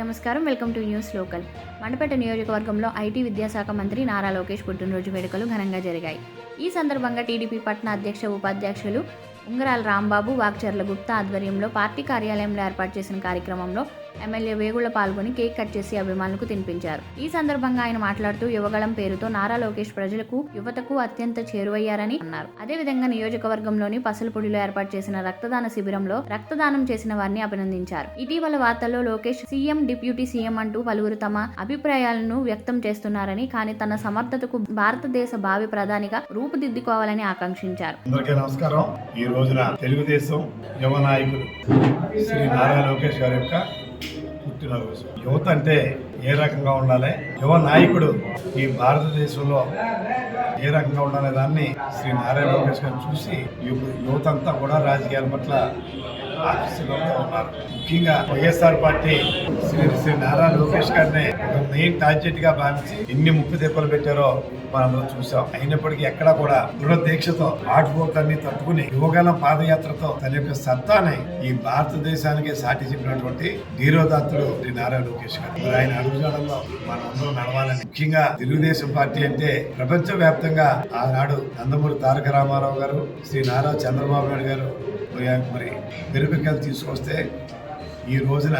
నమస్కారం. Welcome to news local. Mandapeta నియోజకవర్గంలో IT విద్యాశాఖ మంత్రి నారా లోకేష్ పుట్టినరోజు వేడుకలు ఘనంగా జరిగాయి. ఈ సందర్భంగా టీడీపీ పట్న అధ్యక్ష ఉపాధ్యక్షులు ఉంగరాల రాంబాబు వాక్చర్ల గుప్తా ఆధ్వర్యంలో పార్టీ కార్యాలయంలో ఏర్పాటు చేసిన కార్యక్రమంలో ఎమ్మెల్యే వేగుళ్ళ పాల్గొని కేక్ కట్ చేసి అభిమానులకు తినిపించారు. ఈ సందర్భంగా ఆయన మాట్లాడుతూ యువగళం పేరుతో నారా లోకేష్ ప్రజలకు యువతకు అత్యంత చేరువయ్యారని అన్నారు. అదేవిధంగా నియోజకవర్గంలోని పసలపూడిలో ఏర్పాటు చేసిన రక్తదాన శిబిరంలో రక్తదానం చేసిన వారిని అభినందించారు. ఇటీవల వార్తల్లో లోకేష్ సీఎం డిప్యూటీ సీఎం అంటూ పలువురు తమ అభిప్రాయాలను వ్యక్తం చేస్తున్నారని కానీ తన సమర్థతకు భారతదేశ భావి ప్రధానిగా రూపుదిద్దుకోవాలని ఆకాంక్షించారు. అందరికీ నమస్కారం. ఈ రోజున తెలుగుదేశం యువ నాయకులు శ్రీ నారా లోకేష్ గారి యొక్క పుట్టినరోజు యువత అంటే ఏ రకంగా ఉండాలి? యువ నాయకుడు ఈ భారతదేశంలో ఏ రకంగా ఉండాలనే దాన్ని శ్రీ నారాయణ లోకేష్ గారు చూసి యువ- యువత అంతా కూడా రాజకీయాల పట్ల ఆకర్షితులవుతూ ఉన్నారు. ముఖ్యంగా వైఎస్ఆర్ పార్టీ శ్రీ శ్రీ నారా లోకేష్ గారిని ఒక మెయిన్ టార్గెట్గా భావించి ఎన్ని ముప్పు దెబ్బలు పెట్టారో మనందరం చూసాం అయినప్పటికీ ఎక్కడా కూడా దృఢ దీక్షతో ఆటుపోతాన్ని తట్టుకుని యువగలం పాదయాత్రతో తన యొక్క సత్తాని ఈ భారతదేశానికి సాటి చెప్పినటువంటి ధీరోదాత్తుడు శ్రీ నారా లోకేష్ గారు. ఆయన అడుగుజాడల్లో మనందరం నడవాలని. ముఖ్యంగా తెలుగుదేశం పార్టీ అంటే ప్రపంచ వ్యాప్తంగా ఆనాడు నందమూరి తారక రామారావు గారు శ్రీ నారా చంద్రబాబు నాయుడు గారు మరి మరి తీసుకొస్తే ఈ రోజున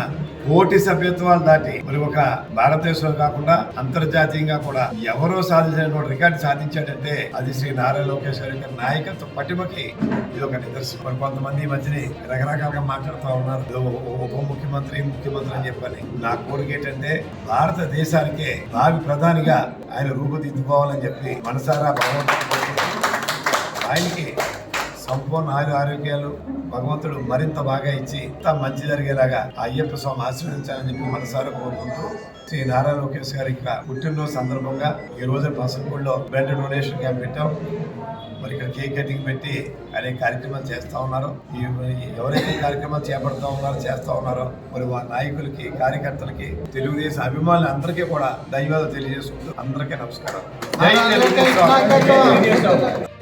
కోటి సభ్యత్వాలు దాటి మరి ఒక భారతదేశంలో కాకుండా అంతర్జాతీయంగా కూడా ఎవరో సాధించిన రికార్డు సాధించాడంటే అది శ్రీ నారా లోకేష్ గారి యొక్క నాయకత్వ పటిమకి ఇది ఒక నిదర్శనం. మరి కొంతమంది మధ్యని రకరకాలుగా మాట్లాడుతూ ఉన్నారు. ఉప ముఖ్యమంత్రి ముఖ్యమంత్రి అని చెప్పని. నా కోరిక ఏంటంటే భారతదేశానికే భావి ప్రధానిగా ఆయన రూపుదిద్దుకోవాలని చెప్పి మనసారా భగవంతుడు ఆయనకి సంపూర్ణ ఆయుర ఆరోగ్యాలు భగవంతుడు మరింత బాగా ఇచ్చి ఇంత మంచి జరిగేలాగా ఆ అయ్యప్ప స్వామి ఆశీర్వదించాలని చెప్పి మనసారా కోరుకుంటూ శ్రీ నారా లోకేష్ గారి యొక్క పుట్టినరోజు సందర్భంగా ఈ రోజు పసంపూడిలో బ్లడ్ డొనేషన్ క్యాంప్ పెట్టాం. మరి ఇక్కడ కేక్ కటింగ్ పెట్టి అనేక కార్యక్రమాలు చేస్తా ఉన్నారు. ఎవరైతే కార్యక్రమాలు చేపడతా ఉన్నారో చేస్తా ఉన్నారో మరి వారి నాయకులకి కార్యకర్తలకి తెలుగుదేశం అభిమానులు అందరికీ కూడా ధన్యవాదాలు తెలియజేసుకుంటూ అందరికీ నమస్కారం. జై తెలుగుదేశం